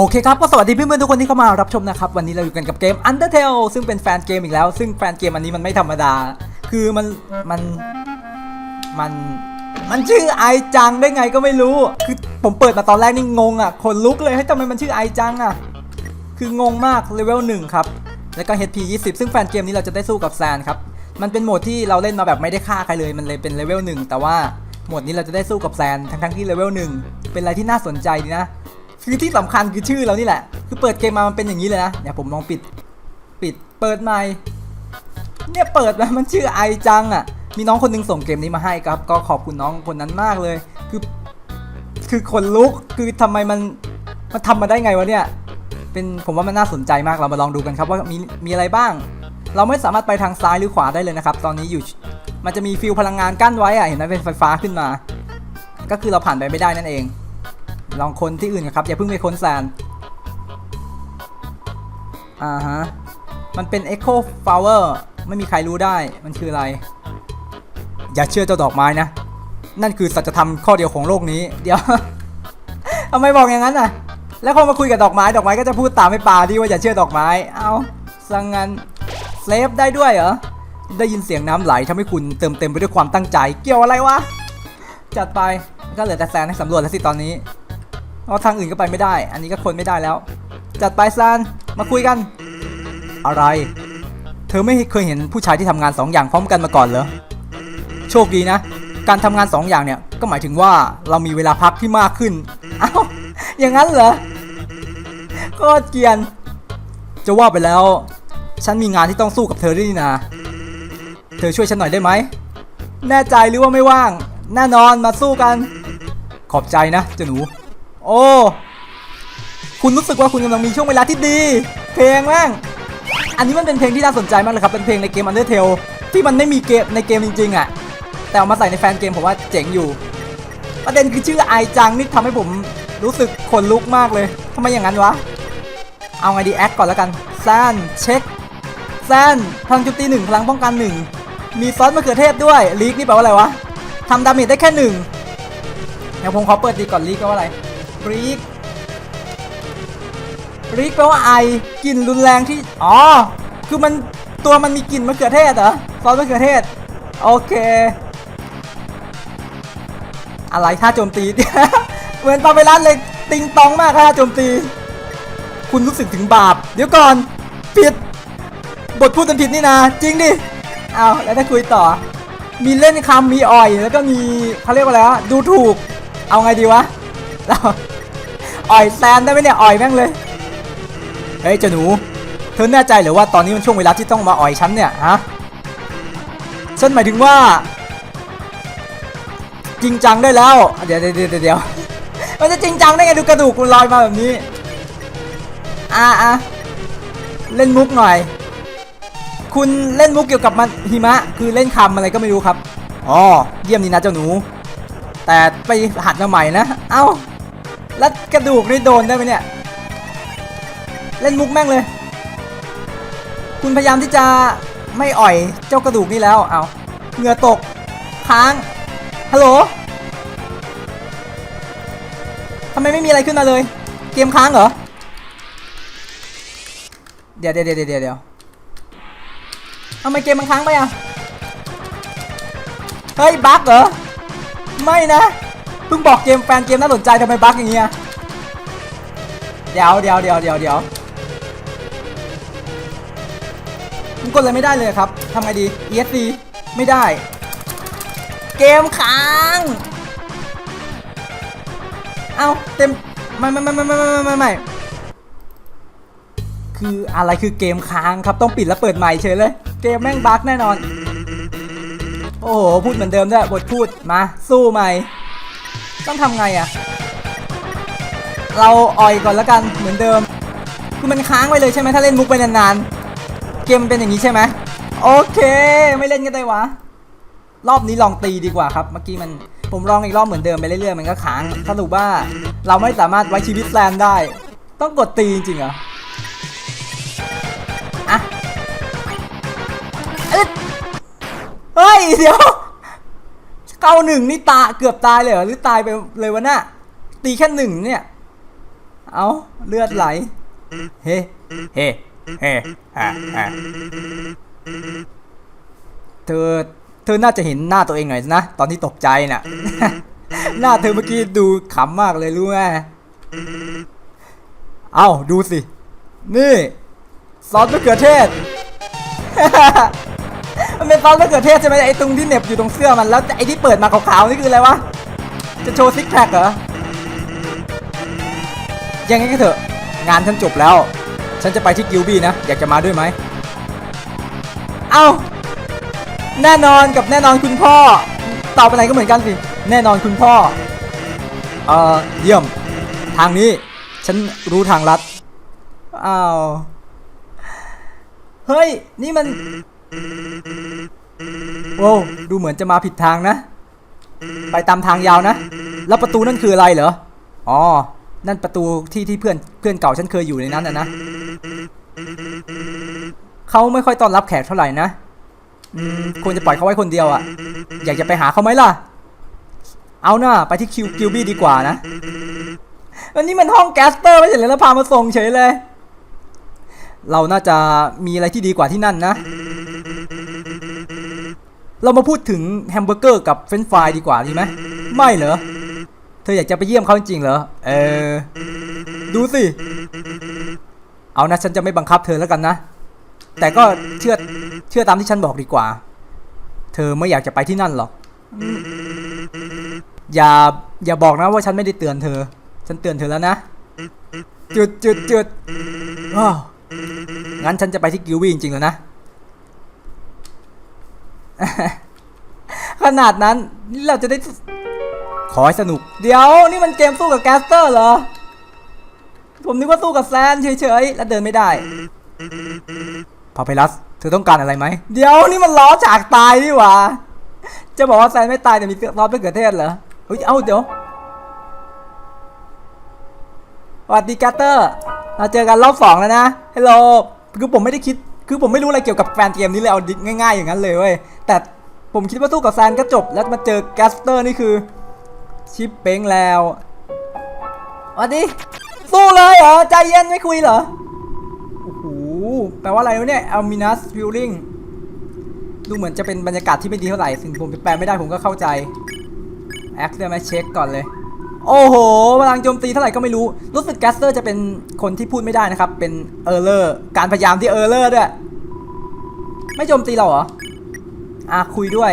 โอเคครับ ก็สวัสดีเพื่อนๆทุกคนที่เข้ามารับชมนะครับ วันนี้เราอยู่กันกับเกม Undertale ซึ่งเป็นแฟนเกมอีกแล้ว ซึ่งแฟนเกมอันนี้มันไม่ธรรมดา คือมันมันมันมันชื่อไอจังได้ไงก็ไม่รู้ คือผมเปิดมาตอนแรกนี่งงอะขนลุกเลยให้ทำไมมันชื่อไอจังอะ คืองงมากเลเวลหนึ่งครับ แล้วก็ HP 20 ซึ่งแฟนเกมนี้เราจะได้สู้กับแซนครับ มันเป็นโหมดที่เราเล่นมาแบบไม่ได้ฆ่าใครเลย มันเลยเป็นเลเวลหนึ่งแต่ว่าโหมดนี้เราจะได้สู้กับแซนทั้งๆที่เลเวลหนึ่งเป็นอะไรที่น่าสนใจดีนะ คือที่สำคัญคือชื่อเรานี่แหละ คือเปิดเกมมามันเป็นอย่างนี้เลยนะเดี๋ยวผมลองปิด ปิด เปิดใหม่ เนี่ยเปิดมามันชื่อไอจังอะ มีน้องคนหนึงส่งเกมนี้มาให้ครับ ก็ขอบคุณน้องคนนั้นมากเลย คือ คือคนลุก คือทำไมมัน มันทำมาได้ไงวะเนี่ย เป็น ผมว่ามันน่าสนใจมาก เรามาลองดูกันครับว่ามี มีอะไรบ้าง เราไม่สามารถไปทางซ้ายหรือขวาได้เลยนะครับ ตอนนี้อยู่ มันจะมีฟิลพลังงานกั้นไว้อะเห็นไหมเป็นไฟฟ้าขึ้นมา ก็คือเราผ่านไปไม่ได้นั่นเอง ลองคนที่อื่นกันครับ อย่าเพิ่งไปค้นแซนอ่าฮะ มันเป็น Echo Flower ไม่มีใครรู้ได้ มันคืออะไร อย่าเชื่อเจ้าดอกไม้นะ นั่นคือสัจธรรมข้อเดียวของโลกนี้ เดี๋ยวทำไมบอกอย่างนั้นอะ แล้วพอมาคุยกับดอกไม้ ดอกไม้ก็จะพูดตามให้ปาดีว่าอย่าเชื่อดอกไม้ เอาสังงันเซฟได้ด้วยเหรอ ได้ยินเสียงน้ำไหลทำให้คุณเติมเต็มไปด้วยความตั้งใจ เกี่ยวอะไรวะ จัดไป ก็เหลือแต่แซนให้สำรวจแล้วสิตอนนี้ เพราะทางอื่นก็ไปไม่ได้ อันนี้ก็คนไม่ได้แล้ว จัดไปแซนมาคุยกัน อะไร เธอไม่เคยเห็นผู้ชายที่ทำงานสองอย่างพร้อมกันมาก่อนเหรอ โชคดีนะ การทำงานสองอย่างเนี่ยก็หมายถึงว่าเรามีเวลาพักที่มากขึ้นเอ้าอย่างนั้นเหรอโคตรเกียน จะว่าไปแล้ว ฉันมีงานที่ต้องสู้กับเธอด้วยนี่นาเธอช่วยฉันหน่อยได้ไหม แน่ใจหรือว่าไม่ว่าง แน่นอนมาสู้กัน ขอบใจนะเจ้าหนู โอ้ คุณรู้สึกว่าคุณกำลังมีช่วงเวลาที่ดี เพลงแม่งอันนี้มันเป็นเพลงที่น่าสนใจมากเลยครับ เป็นเพลงในเกม Undertale ที่มันไม่มีเกมในเกมจริงๆอะ แต่เอามาใส่ในแฟนเกมผมว่าเจ๋งอยู่ ประเด็นคือชื่อไอจังนี่ทำให้ผมรู้สึกขนลุกมากเลยทำไมอย่างนั้นวะ เอาไงดีแอคก่อนแล้วกันแซนเช็คแซนพลังโจมตีหนึ่งพลังป้องกันหนึ่งมีซอสมะเขือเทศด้วยลีกนี่แปลว่าอะไรวะทำดาเมจได้แค่หนึ่งเดี๋ยวผมขอเปิดดีก่อนลีกแปลว่าอะไร ลีกลีกแปลว่าไอกลิ่นรุนแรงที่ อ๋อ คือมันตัวมันมีกลิ่นมะเขือเทศเหรอซอสมะเขือเทศ โอเค อะไรท่าโจมตี เหมือนปาเปรัสเลยติงตองมากท่าโจมตี คุณรู้สึกถึงบาป เดี๋ยวก่อน ผิด บทพูดกันผิดนี่นะ จริงดิ เอาแล้วถ้าคุยต่อ มีเล่นคำมีอ่อย แล้วก็มีเขาเรียกว่าอะไรวะดูถูก เอาไงดีวะ อ่อยแซนได้ไหมเนี่ยอ่อยแม่งเลย เฮ้ยเจ้าหนู เธอแน่ใจหรือว่าตอนนี้มันช่วงเวลาที่ต้องมาอ่อยฉันเนี่ยฮะ ฉันหมายถึงว่า จริงจังได้แล้วเดี๋ยวเดี๋ยวเดี๋ยวเดี๋ยวมันจะจริงจังได้ไงดูกระดูกคุณลอยมาแบบนี้ อะอะเล่นมุกหน่อย คุณเล่นมุกเกี่ยวกับมันหิมะ คือเล่นคำอะไรก็ไม่รู้ครับ อ๋อ เยี่ยมนี่นะเจ้าหนู แต่ไปหัดมาใหม่นะ เอ้า แล้วกระดูกนี่โดนได้ไหมเนี่ย เล่นมุกแม่งเลย คุณพยายามที่จะไม่อ่อยเจ้ากระดูกนี่แล้ว เอาเหงื่อตก ค้าง ฮัลโหลทำไมไม่มีอะไรขึ้นมาเลย เกมค้างเหรอ เดี๋ยวเดี๋ยวเดี๋ยวเดี๋ยวเดี๋ยวทำไมเกมมันค้างไปอะ เฮ้ย บั๊กเหรอ ไม่นะ เพิ่งบอกเกมแฟนเกมน่าสนใจทำไมบั๊กอย่างเงี้ยเดี๋ยวเดี๋ยวเดี๋ยวเดี๋ยวเดี๋ยวมันกดอะไรไม่ได้เลยครับทำไงดี ESC ไม่ได้ เกมค้างเอาเต็มไม่ไม่ไม่ไม่ไม่ไม่ไม่ไม่คืออะไรคือเกมค้างครับต้องปิดแล้วเปิดใหม่เฉยเลย เกมแม่งบั๊กแน่นอน โอ้โห พูดเหมือนเดิมด้วยบทพูดมาสู้ใหม่ ต้องทำไงอะเราอ่อยก่อนแล้วกันเหมือนเดิม คือมันค้างไว้เลยใช่ไหมถ้าเล่นมุกไปนานๆ เกมเป็นอย่างนี้ใช่ไหมโอเค ไม่เล่นก็ได้วะ รอบนี้ลองตีดีกว่าครับ เมื่อกี้มันผมลองอีกรอบเหมือนเดิมไปเรื่อยๆมันก็ค้างสรุปว่าเราไม่สามารถไว้ชีวิตแซนได้ ต้องกดตีจริงๆเหรออะอะเฮ้ยเดี๋ยว เก้าหนึ่งนี่ตาเกือบตายเลยเหรอหรือตายไปเลยวะน่ะตีแค่หนึ่งเนี่ย เอาเลือดไหล เฮ้เฮ้เฮ้ฮ่าฮ่าเธอเธอน่าจะเห็นหน้าตัวเองหน่อยนะ ตอนที่ตกใจน่ะ หน้าเธอเมื่อกี้ดูขำมากเลยรู้ไหมเอ้าดูสิ นี่ ซอสมะเขือเทศ มันเป็นซอสมะเขือเทศใช่ไหมไอ้ตรงที่เหน็บอยู่ตรงเสื้อมันแล้วไอ้ที่เปิดมาขาวๆนี่คืออะไรวะ จะโชว์ซิกแพคเหรอ ยังไงก็เถอะ งานฉันจบแล้ว ฉันจะไปที่กิลบี้นะ อยากจะมาด้วยไหม เอ้า แน่นอนกับแน่นอนคุณพ่อ ตอบไปไหนก็เหมือนกันสิ แน่นอนคุณพ่อ เอ่อ เยี่ยม ทางนี้ ฉันรู้ทางลัด อ้าว เฮ้ย นี่มัน โอ้ดูเหมือนจะมาผิดทางนะ ไปตามทางยาวนะ แล้วประตูนั่นคืออะไรเหรอ อ๋อ นั่นประตูที่ที่เพื่อนเพื่อนเก่าฉันเคยอยู่ในนั้นนะนะเขาไม่ค่อยต้อนรับแขกเท่าไหร่นะควรจะปล่อยเขาไว้คนเดียวอะ่ะ อยากจะไปหาเขาไหมล่ะ เอาหน่าไปที่คิวคิวบี้ดีกว่านะอันนี้มันห้องแกสเตอร์ไม่ใช่เหรอแล้วพามาส่งเฉยเลย เราน่าจะมีอะไรที่ดีกว่าที่นั่นนะ เรามาพูดถึงแฮมเบอร์เกอร์กับเฟรนฟรายดีกว่าดีไหมไม่เหรอ เธออยากจะไปเยี่ยมเขาจริงเหรอ เออ ดูสิ เอานะฉันจะไม่บังคับเธอแล้วกันนะ แต่ก็เชื่อเชื่อตามที่ฉันบอกดีกว่า เธอไม่อยากจะไปที่นั่นหรอก อย่าอย่าบอกนะว่าฉันไม่ได้เตือนเธอ ฉันเตือนเธอแล้วนะ จุดจุดจุดอ้าว งั้นฉันจะไปที่กิลวี่จริงๆแล้วนะ ขนาดนั้นนี่เราจะได้ ขอให้สนุก เดี๋ยวนี่มันเกมสู้กับแกสเตอร์เหรอ ผมนึกว่าสู้กับแซนเฉยๆ แล้วเดินไม่ได้พาไปรัส เธอต้องการอะไรไหม เดี๋ยวนี่มันล้อฉากตายนี่หว่า จะบอกว่าแซนไม่ตายแต่มีล้อมะเขือเทศเหรอ เฮ้ย เอ้าเดี๋ยวสวัสดีแกสเตอร์ เราเจอกันรอบสองแล้วนะฮัลโหลคือผมไม่ได้คิดคือผมไม่รู้อะไรเกี่ยวกับแฟนเกมนี้เลยเอาง่าย ๆ อย่างนั้นเลยเว้ยแต่ผมคิดว่าสู้กับแซนก็จบแล้วมาเจอแกสเตอร์นี่คือชิปเป้งแล้วสวัสดีสู้เลยเหรอ ใจเย็นไม่คุยเหรอ โอ้โห แปลว่าอะไรวะเนี่ย Alminus Feeling ดูเหมือนจะเป็นบรรยากาศที่ไม่ดีเท่าไหร่ถึงผมแปลไม่ได้ผมก็เข้าใจ แอคได้ไหมเช็คก่อนเลย โอ้โหพลังโจมตีเท่าไหร่ก็ไม่รู้ รู้สึกแกสเตอร์จะเป็นคนที่พูดไม่ได้นะครับ เป็นเออร์เลอร์ การพยายามที่เออร์เลอร์ด้วย ไม่โจมตีเราเหรอ อะคุยด้วย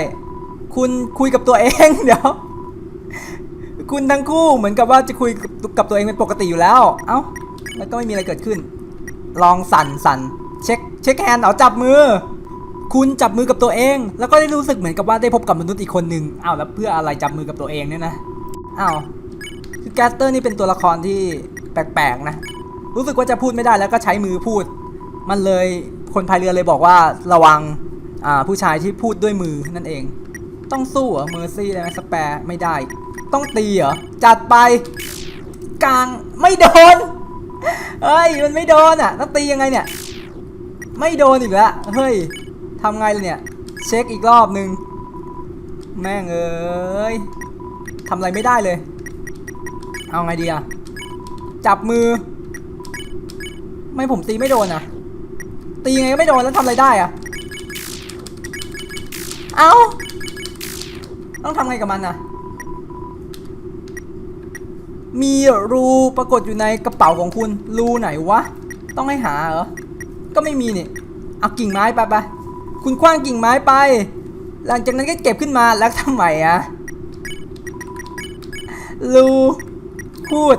คุณคุยกับตัวเอง เดี๋ยว คุณทั้งคู่เหมือนกับว่าจะคุยกับตัวเองเป็นปกติอยู่แล้ว เอ้า แล้วก็ไม่มีอะไรเกิดขึ้น ลองสั่นสั่นเช็คเช็คแฮนด์เอาจับมือ คุณจับมือกับตัวเอง แล้วก็ได้รู้สึกเหมือนกับว่าได้พบกับมนุษย์อีกคนหนึ่งอ้าวแล้วเพื่ออะไรจับมือกับตัวเองเนี่ยนะอ้าว แกสเตอร์นี่เป็นตัวละครที่แปลกๆนะ รู้สึกว่าจะพูดไม่ได้แล้วก็ใช้มือพูด มันเลยคนพายเรือเลยบอกว่าระวังผู้ชายที่พูดด้วยมือนั่นเอง ต้องสู้เหรอเมอร์ซี่ได้ไหมสแปร์ไม่ได้ ต้องตีเหรอ จัดไปกลางไม่โดน เฮ้ย มันไม่โดนอะต้องตียังไงเนี่ย ไม่โดนอีกแล้ว เฮ้ยทำไงล่ะเนี่ย เช็คอีกรอบนึง แม่งเอ้ยทำอะไรไม่ได้เลย เอาไงดีอะจับมือ ไม่ผมตีไม่โดนอะตีไงก็ไม่โดนแล้วทำอะไรได้อะเอาต้องทำไงกับมันอะมีรูปรากฏอยู่ในกระเป๋าของคุณ รูไหนวะ ต้องให้หาเหรอ ก็ไม่มีนี่เอากิ่งไม้ไปไปคุณคว้างกิ่งไม้ไป หลังจากนั้นก็เก็บขึ้นมาแล้วทำไมอะรู พูด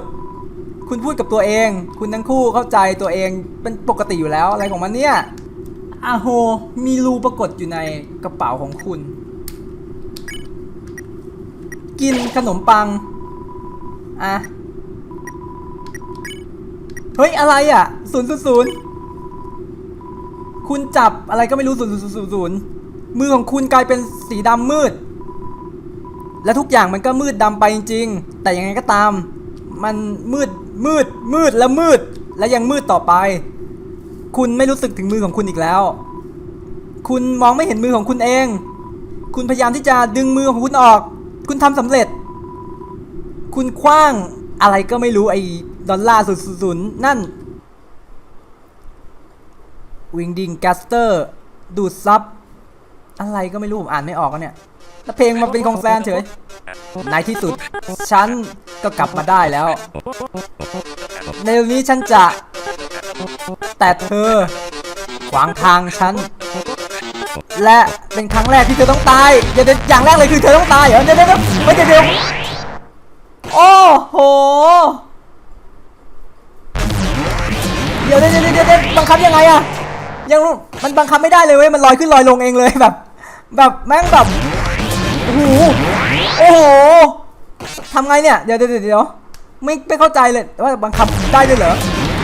คุณพูดกับตัวเอง คุณทั้งคู่เข้าใจตัวเองเป็นปกติอยู่แล้วอะไรของมันเนี่ยอาโฮมีรูปรากฏอยู่ในกระเป๋าของคุณ กินขนมปัง อะ เฮ้ย อะไรอะศูนย์ศูนย์คุณจับอะไรก็ไม่รู้ศูนย์ศูนย์ศูนย์ศูนย์มือของคุณกลายเป็นสีดำมืด และทุกอย่างมันก็มืดดำไปจริงๆ แต่ยังไงก็ตาม มันมืดมืดมืดและมืด และยังมืดต่อไป คุณไม่รู้สึกถึงมือของคุณอีกแล้ว คุณมองไม่เห็นมือของคุณเอง คุณพยายามที่จะดึงมือของคุณออก คุณทำสำเร็จ คุณคว้างอะไรก็ไม่รู้ไอ้ดอลลาร์ศูนย์นั่นวิงดิงแกสเตอร์ดูดซับอะไรก็ไม่รู้ผมอ่านไม่ออกเนี่ยแล้วเพลงมาเป็นของแซนเฉยในที่สุด ฉัน ก็กลับมาได้แล้ว ในวันนี้ฉันจะ แต่เธอ ขวางทางฉัน และเป็นครั้งแรกที่เธอต้องตายเดี๋ยวอย่างแรกเลยคือเธอต้องตายเหรอเดี๋ยวเดี๋ยวเดี๋ยวไม่เดี๋ยวเดียวโอ้โหเดี๋ยวเดี๋ยวเดี๋ยวเดี๋ยวเดี๋ยวบังคับยังไงอะยังมันบังคับไม่ได้เลยเว้ยมันลอยขึ้นลอยลงเองเลยแบบ แบบแม่งแบบโอ้โหโอ้โห ทำไงเนี่ย เดี๋ยวเดี๋ยวเดี๋ยวไม่ไม่เข้าใจเลยว่าบังคับได้ด้วยเหรอ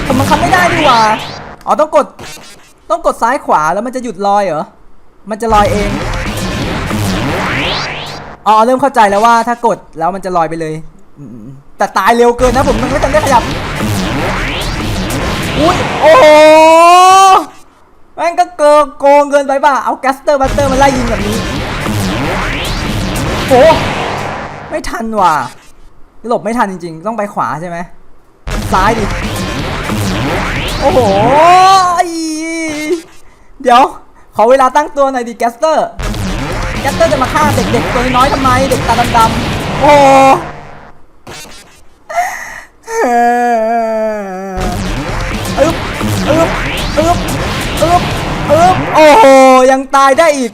ทำบังคับไม่ได้ดีกว่าอ๋อต้องกด ต้องกดซ้ายขวาแล้วมันจะหยุดลอยเหรอ มันจะลอยเอง อ๋อเริ่มเข้าใจแล้วว่าถ้ากดแล้วมันจะลอยไปเลย แต่ตายเร็วเกินนะผมมันไม่ทันได้ขยับ อุ้ยโอ้โหแม่งก็เกินโกงเกินไปป่ะ เอาแกสเตอร์บัตเตอร์มาไล่ยิงแบบนี้โห ไม่ทันว่ะหลบไม่ทันจริง ๆ ต้องไปขวาใช่ไหมซ้ายดิ โอ้โหอีเดี๋ยว ขอเวลาตั้งตัวหน่อยดิแกสเตอร์ แกสเตอร์จะมาฆ่าเด็กๆตัวน้อยทำไม เด็กตาดำๆ โอ้โหอึ๊บอึ๊บอึ๊บอึ๊บอึ๊บโอ้โห ยังตายได้อีก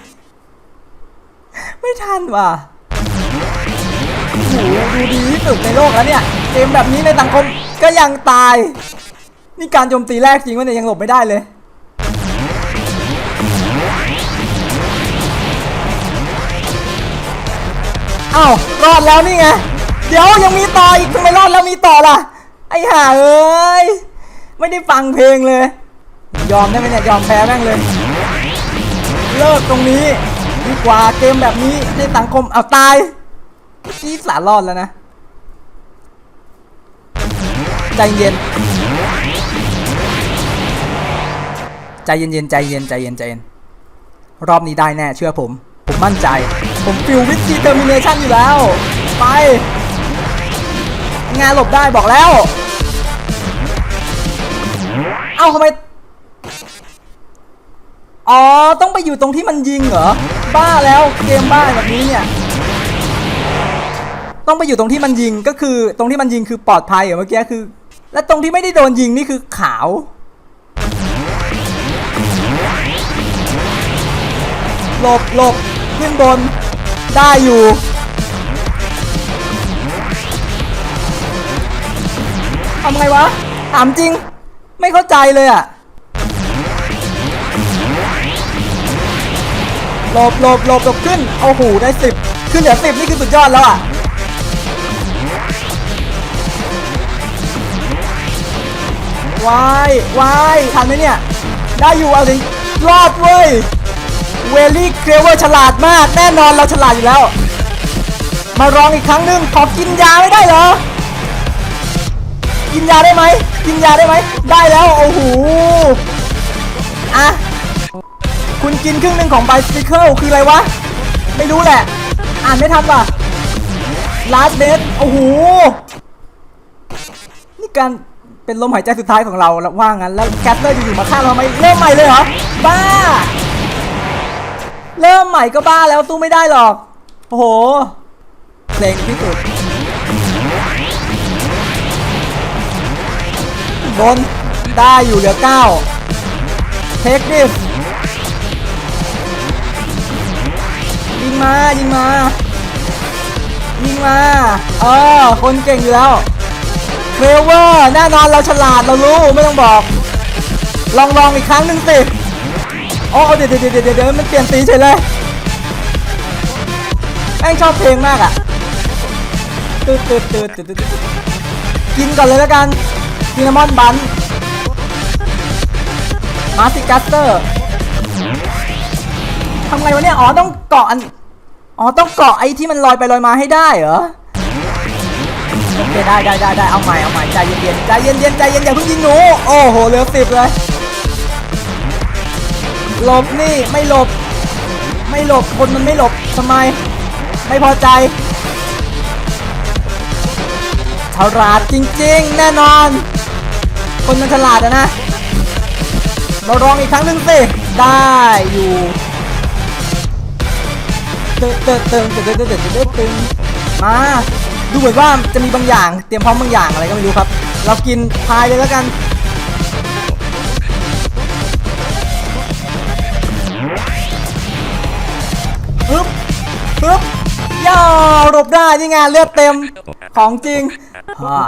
ไม่ทันว่ะ ดูดีที่สุดในโลกแล้วเนี่ย เกมแบบนี้ในสังคมก็ยังตาย นี่การโจมตีแรกจริงวะเนี่ยยังหลบไม่ได้เลยอ้าวรอดแล้วนี่ไง เดี๋ยวยังมีต่ออีกทำไมรอดแล้วมีต่อล่ะ ไอ้ห่าเอ้ย ไม่ได้ฟังเพลงเลย ยอมได้ไหมเนี่ยยอมแพ้แม่งเลย เลิกตรงนี้ ดีกว่าเกมแบบนี้ในสังคมเอาตาย ชี้สารรอดแล้วนะ ใจเย็น ใจเย็นๆใจเย็นใจเย็นใจเย็น รอบนี้ได้แน่เชื่อผม ผมมั่นใจ ผมฟิลวิธีเทอร์มินเนชันอยู่แล้ว ไป งานหลบได้บอกแล้ว เอ้าทำไมอ๋อ ต้องไปอยู่ตรงที่มันยิงเหรอ บ้าแล้ว เกมบ้าแบบนี้เนี่ย ต้องไปอยู่ตรงที่มันยิงก็คือตรงที่มันยิงคือปลอดภัยเหรอเมื่อกี้คือ และตรงที่ไม่ได้โดนยิงนี่คือขาว หลบหลบขึ้นบนได้อยู่ทำไงวะถามจริง ไม่เข้าใจเลยอะหลบหลบหลบหลบขึ้นโอ้โหได้สิบขึ้นเหลือสิบนี่คือสุดยอดแล้วอะ วายวายทันไหมเนี่ย ได้อยู่เอาสิรอดเว้ย เวลี่เคลเวอร์ฉลาดมาก แน่นอนเราฉลาดอยู่แล้ว มาลองอีกครั้งหนึ่งขอกินยาไม่ได้เหรอ กินยาได้ไหม กินยาได้ไหม ได้แล้ว โอ้โห อะ คุณกินครึ่งหนึ่งของไบสติเคิลคืออะไรวะ ไม่รู้แหละ อ่านไม่ทันว่ะ last d e a t โอ้โห นี่การ เป็นลมหายใจสุดท้ายของเราแล้วว่างั้นแล้วแคสเตอร์อยู่ๆมาฆ่าเราไหมเริ่มใหม่เลยเหรอบ้า เริ่มใหม่ก็บ้าแล้วสู้ไม่ได้หรอกโอ้โหเพลงที่สุดบนได้อยู่เหลือเก้าเทคดิฟยิงมายิงมายิงมาเออคนเก่งอยู่แล้ว เคลเวอร์แน่นอนเราฉลาดเรารู้ไม่ต้องบอก ลองลองอีกครั้งหนึ่งสิโอ้เดี๋ยวเดี๋ยวเดี๋ยวเดี๋ยวมันเปลี่ยนสีเฉยเลยแม่งชอบเพลงมากอะตืดตืดตืดตืดตืดตืดกินก่อนเลยแล้วกันซินนามอนบันมาสิกัสเตอร์ทำไงวะเนี่ย อ๋อต้องเกาะอัน อ๋อต้องเกาะไอ้ที่มันลอยไปลอยมาให้ได้เหรอ โอเคได้ได้ได้ได้เอาใหม่เอาใหม่ใจเย็นเย็นใจเย็นๆใจเย็นอย่าเพิ่งยิงหนูโอ้โหเหลือสิบเลยหลบนี่ไม่หลบ ไม่หลบคนมันไม่หลบทำไม ไม่พอใจฉลาดจริง ๆ แน่นอน คนมันฉลาดนะเราลองอีกครั้งหนึ่งสิได้อยู่เติมเติมเติมเติมเติมเติมมา ดูเหมือนว่าจะมีบางอย่างเตรียมพร้อมบางอย่างอะไรก็ไม่รู้ครับ เรากินพายเลยแล้วกันปึ๊บปึ๊บย่าหลบได้นี่ไงเลือดเต็มของจริงอ่า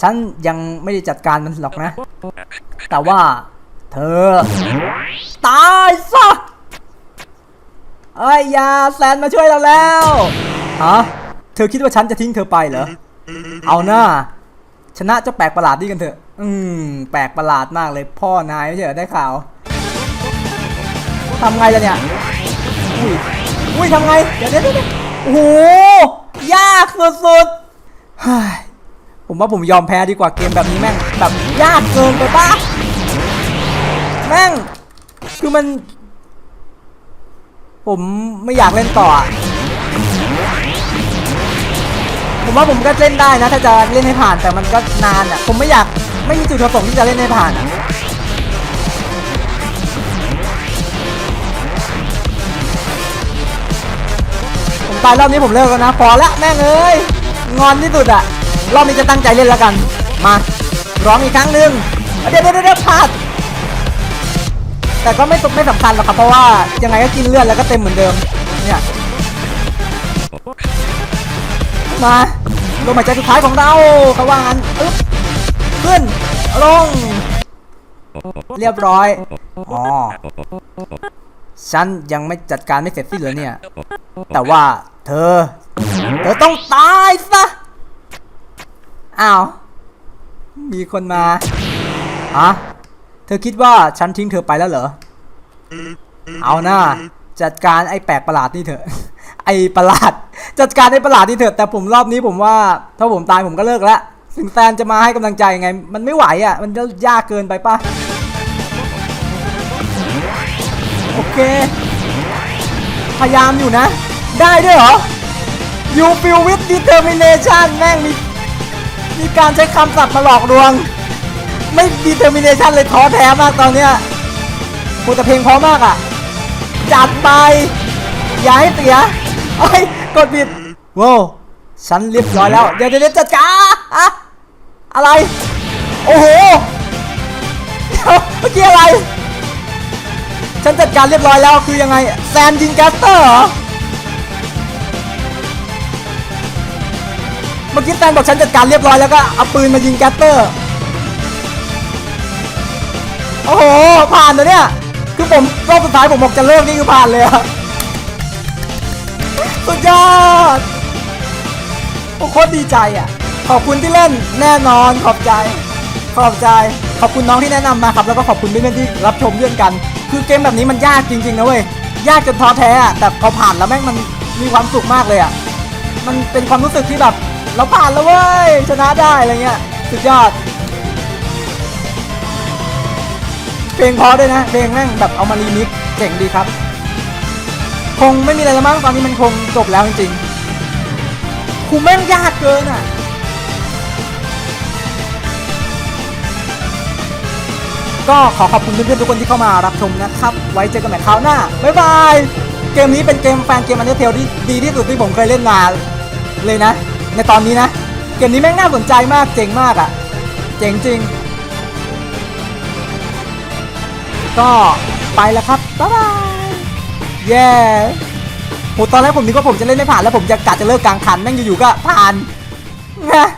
ฉันยังไม่ได้จัดการมันหรอกนะ แต่ว่า เธอ ตายซะเอ้ยยาแซนมาช่วยเราแล้วฮะ เธอคิดว่าฉันจะทิ้งเธอไปเหรอ เอาหน้า ชนะเจ้าแปลกประหลาดนี่กันเถอะ อืม แปลกประหลาดมากเลย พ่อนายไม่ใช่เหรอได้ข่าวทำไงล่ะเนี่ย อุ้ยอุ้ยทำไง เดี๋ยวเดี๋ยวเดี๋ยวโอ้โห ยากสุดๆเฮ้ยผมว่าผมยอมแพ้ดีกว่าเกมแบบนี้แม่ง แบบยากเกินไปปะแม่ง คือมัน ผมไม่อยากเล่นต่อ ผมว่าผมก็เล่นได้นะ ถ้าจะเล่นให้ผ่านแต่มันก็นานอะ ผมไม่อยากไม่มีจุดประสงค์ที่จะเล่นให้ผ่านอะผมตายรอบนี้ผมเลิกแล้วนะพอละแม่งเอ้ยงอนที่สุดอะรอบนี้จะตั้งใจเล่นแล้วกัน มาร้องอีกครั้งหนึ่งเดี๋ยวเดี๋ยวเดี๋ยวพลาดแต่ก็ไม่ไม่สำคัญหรอกครับเพราะว่ายังไงก็กินเลือดแล้วก็เต็มเหมือนเดิมเนี่ย มาลมหายใจสุดท้ายของเราเขาว่างั้นอึ๊บขึ้นลง เรียบร้อยอ๋อฉันยังไม่จัดการไม่เสร็จสิ้นเลยเนี่ย แต่ว่าเธอ เธอต้องตายซะอ้าว มีคนมาฮะเธอคิดว่าฉันทิ้งเธอไปแล้วเหรอ เอาหน้าจัดการไอ้แปลกประหลาดนี่เถอะ ไอ้ประหลาด จัดการไอ้ประหลาดนี่เถอะแต่ผมรอบนี้ผมว่า ถ้าผมตายผมก็เลิกแล้วถึงแฟนจะมาให้กำลังใจยังไง มันไม่ไหวอะ มันจะยากเกินไปป่ะ โอเค พยายามอยู่นะ ได้ด้วยเหรอ You feel with determination แม่งมีมีการใช้คำศัพท์มาหลอกลวง ไม่ determination เลยท้อแท้มากตอนเนี้ยโหแต่เพลงพราะมากอะ จัดไป อย่าให้เสีย เอ้ยกดผิดว้าวฉันเรียบร้อยแล้ว เดี๋ยวเดี๋ยวเดี๋ยวจัดการอะอะไร โอ้โหเดี๋ยวเมื่อกี้อะไร ฉันจัดการเรียบร้อยแล้วคือยังไง แซนยิงแกสเตอร์เหรอ เมื่อกี้แซนบอกฉันจัดการเรียบร้อยแล้วก็เอาปืนมายิงแกสเตอร์ โอ้โห ผ่านเลยเนี่ย คือผมรอบสุดท้ายผมบอกจะเลิกนี่คือผ่านเลยอะ สุดยอดโคตรดีใจอะ ขอบคุณที่เล่นแน่นอนขอบใจ ขอบใจขอบคุณน้องที่แนะนำมาครับแล้วก็ขอบคุณเพื่อนๆที่รับชมด้วยกัน คือเกมแบบนี้มันยากจริงๆนะเว้ยยากจนท้อแท้อะแต่พอผ่านแล้วแม่งมันมีความสุขมากเลยอะมันเป็นความรู้สึกที่แบบเราผ่านแล้วเว้ยชนะได้อะไรเงี้ยสุดยอด เพลงเพอด้วยนะเพลงแม่งแบบเอามารีมิกเจ๋งดีครับ คงไม่มีอะไรแล้วมั้งตอนนี้มันคงจบแล้วจริงๆคูแม่งยากเกินอะก็ขอขอบคุณเพื่อนๆทุกคนที่เข้ามารับชมนะครับ ไว้เจอกันใหม่คราวหน้า บ๊ายบาย เกมนี้เป็นเกมแฟนเกมอันเดอร์เทลที่ดีที่สุดที่ผมเคยเล่นมาเลยนะ ในตอนนี้นะ เกมนี้แม่งน่าสนใจมาก เจ๋งมากอะ่ะ เจ๋งจริง ก็ไปแล้วครับ บ๊ายบาย เย้โหตอนแรกผมนึกว่าผมจะเล่นไม่ผ่านแล้วผมจะกะจะเลิกกลางคันแม่งอยู่ๆก็ผ่านนะ